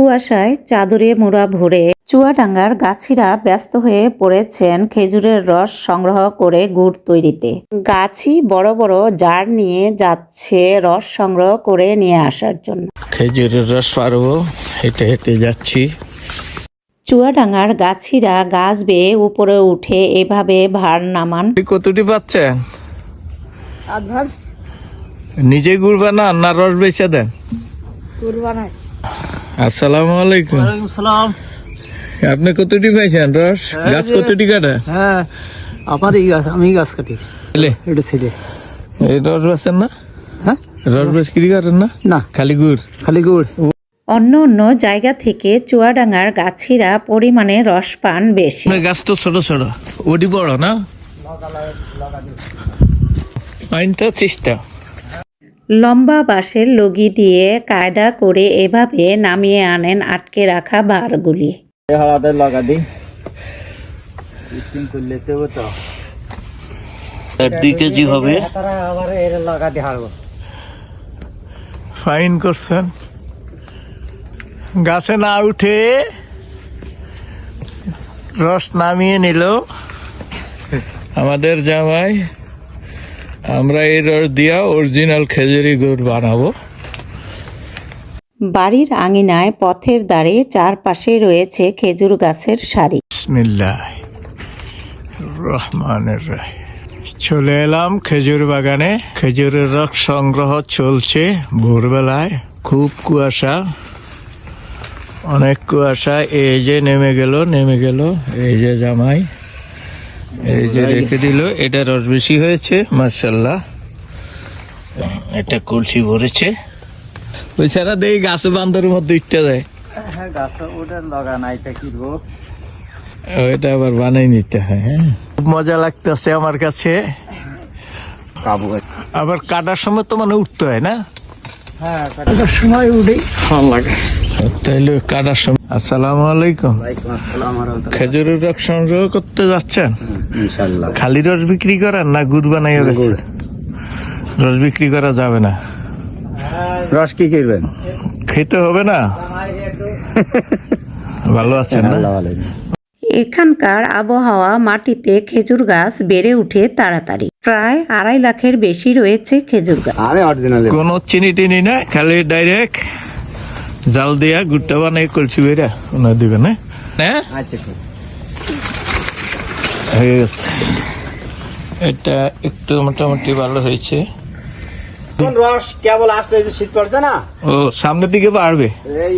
কুয়াশায় চাদরে মোড়া ভরে চুয়াডাঙ্গার গাছিরা ব্যস্ত হয়ে পড়েছেন খেজুরের রস সংগ্রহ করে গুড় তৈরিতে। গাছি বড় বড় জার নিয়ে যাচ্ছে রস সংগ্রহ করে নিয়ে আসার জন্য। খেজুরের রস পারব হেঁটে হেঁটে যাচ্ছি। চুয়াডাঙ্গার গাছিরা গাছ বেয়ে উপরে উঠে এভাবে ভার নামান। কতটি পাচ্ছেন? নিজে গুড় বানান না রস বেচে দেন? আসসালামু আলাইকুম। সালাম। আপনি কতটি পাইছেন রস? গাছ কতটি কাটা? হ্যাঁ আমার এই গাছ আমি গাছ কাটি। এটা ছেলে। এই রস বেচেন না? হ্যাঁ? রস করেন না? না। খালি গুড়। খালি গুড়। অন্য অন্য জায়গা থেকে চুয়াডাঙ্গার গাছিরা পরিমাণে রস পান বেশি। গাছ তো ছোট ছোট। ওটি বড় না? পাইনটা চেষ্টা লম্বা বাঁশের লগি দিয়ে কায়দা করে এভাবে নামিয়ে আনেন আটকে রাখা লাগা দিই করলে তো দুই কেজি হবে। হারবো। ফাইন করছেন। গাছে না উঠে রস নামিয়ে নিল। আমাদের জামাই আমরা এই রস দিয়া অরিজিনাল খেজুরি গুড় বানাবো। বাড়ির আঙিনায় পথের ধারে চারপাশে রয়েছে খেজুর গাছের সারি। রহমানের রাহিম। চলে এলাম খেজুর বাগানে। খেজুরের রস সংগ্রহ চলছে ভোরবেলায়। খুব কুয়াশা। অনেক কুয়াশা। এই যে নেমে গেল নেমে গেল। এই যে জামাই। এই যে রেখে দিল এটা রস বেশি হয়েছে মার্শাল্লাহ কলসি ভরেছে। ওই ছাড়া দেই গাছ মধ্যে ইচ্ছা দেয়। হ্যাঁ ওটা লাগা নাই তা কিনবো এটা আবার বানাই নিতে হয় হ্যাঁ? খুব মজা লাগতেছে আমার কাছে। কাবু আবার কাটার সময় তো মানে উঠতে হয় না? হ্যাঁ কাটার সময় উঠেই ভালো লাগে। তাইলে কাটার সময় আসসালামু আলাইকুম। খেজুরের রস সংগ্রহ করতে যাচ্ছেন? খালি রস বিক্রি করেন না গুড় বানাইয়া বেচেন রস বিক্রি করা যাবে না। রস কি করবেন খেতে হবে না? ভালো আছেন না? এখানকার আবহাওয়া মাটিতে খেজুর গাছ বেড়ে উঠে তাড়াতাড়ি। প্রায় আড়াই লাখের বেশি রয়েছে খেজুর গাছ। আমি অরিজিনাল কোনো চিনি টিনি না খালি ডাইরেক্ট জাল দিয়া গুড়টা বানাই কলছি বেরা ওনা দিবে না? হ্যাঁ আচ্ছা হয়ে গেছে। এটা একটু মোটামুটি ভালো হয়েছে। রস? কেবল আসতে এই যে শীত পড়ছে না? ও সামনের দিকে বাড়বে। এই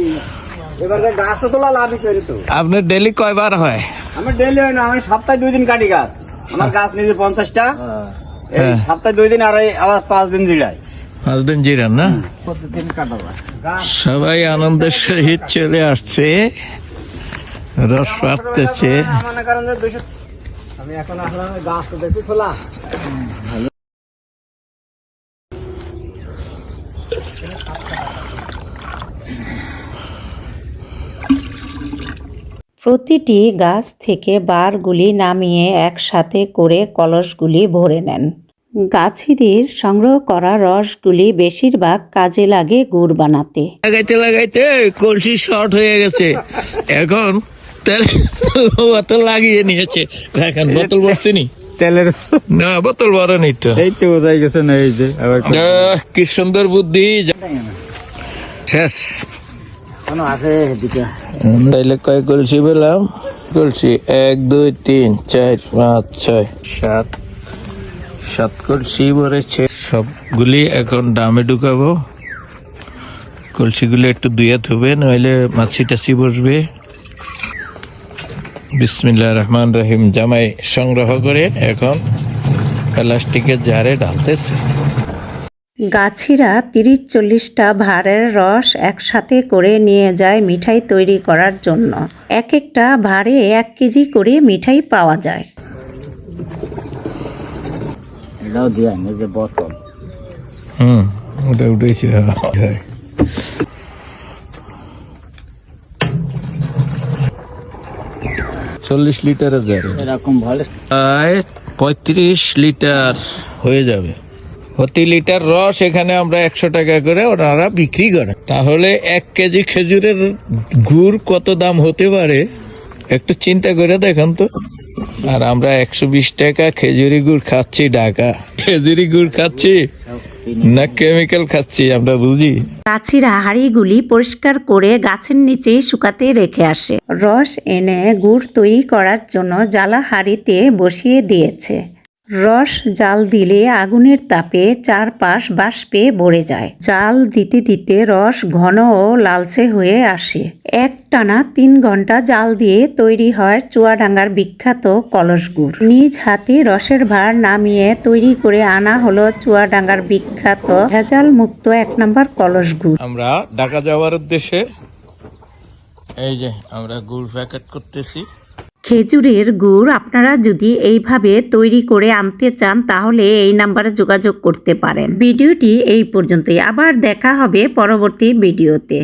এবারে গাছ তো তোলা লাভই করি তো। আপনার ডেলি কয়বার হয়? আমার ডেলি হয় না আমি সপ্তাহে দুই দিন কাটি গাছ। আমার গাছ নিজে পঞ্চাশটা। এই হ্যাঁ। সপ্তাহে দুই দিন আর এই আবার পাঁচ দিন জিরাই সবাই আনন্দের সহিত চলে আসছে। রস পাড়তেছে। প্রতিটি গাছ থেকে বারগুলি নামিয়ে একসাথে করে কলসগুলি ভরে নেন। গাছিদের সংগ্রহ করা রসগুলি বেশিরভাগ কাজে লাগে গুড় বানাতে। লাগাইতে লাগাইতে কলসি শর্ট হয়ে গেছে। এখন তেল অত লাগিয়ে নিয়েছে। দেখেন বোতল ভরছেনি তেলের না বোতল ভরে নি তো। এই তো বোঝাই গেছে না এই যে আবার কি সুন্দর বুদ্ধি। শেষ। কোনো আছে তাইলে কয় কলসি পেলাম? কলসি এক দুই তিন চার পাঁচ ছয় সাত কলসি ভরেছে সবগুলি এখন ডামে ঢুকাবো। কলসিগুলি একটু ধুয়ে ধুবে নইলে মাছি টাছি বসবে। বিসমিল্লাহ রহমান রহিম, জামাই সংগ্রহ করে এখন প্লাস্টিকের জারে ঢালতেছে গাছিরা তিরিশ চল্লিশটা ভারের রস একসাথে করে নিয়ে যায় মিঠাই তৈরি করার জন্য। এক একটা ভারে এক কেজি করে মিঠাই পাওয়া যায়। এটাও দিয়া এই যে বোতল হুম ওটা উঠেছে। চল্লিশ লিটারের জারে এরকম ভালো। পঁয়ত্রিশ লিটার হয়ে যাবে। প্রতি লিটার রস এখানে আমরা একশো টাকা করে ওনারা বিক্রি করে তাহলে এক কেজি খেজুরের গুড় কত দাম হতে পারে? একটু চিন্তা করে দেখেন তো। আর আমরা একশো বিশ টাকা খেজুরি গুড় খাচ্ছি ঢাকা। খেজুরি গুড় খাচ্ছি না কেমিক্যাল খাচ্ছি, আমরা বুঝি? গাছিরা হাড়িগুলি পরিষ্কার করে গাছের নিচেই শুকাতে রেখে আসে। রস এনে গুড় তৈরি করার জন্য জ্বালা হাড়িতে বসিয়ে দিয়েছে। রস জাল দিলে আগুনের তাপে চারপাশ বাষ্পে ভরে যায়। জাল দিতে দিতে রস ঘন ও লালচে হয়ে আসে। এক টানা তিন ঘণ্টা জাল দিয়ে তৈরি হয় চুয়াডাঙ্গার বিখ্যাত কলস গুড়। নিজ হাতে রসের ভার নামিয়ে তৈরি করে আনা হলো চুয়াডাঙ্গার বিখ্যাত ভেজাল মুক্ত এক নম্বর কলস গুড়। আমরা ঢাকা যাওয়ার উদ্দেশ্যে এই যে আমরা গুড় প্যাকেট করতেছি। খেজুরের গুড় আপনারা যদি এইভাবে তৈরি করে আনতে চান, তাহলে এই নাম্বারে যোগাযোগ করতে পারেন। ভিডিওটি এই পর্যন্তই। আবার দেখা হবে পরবর্তী ভিডিওতে।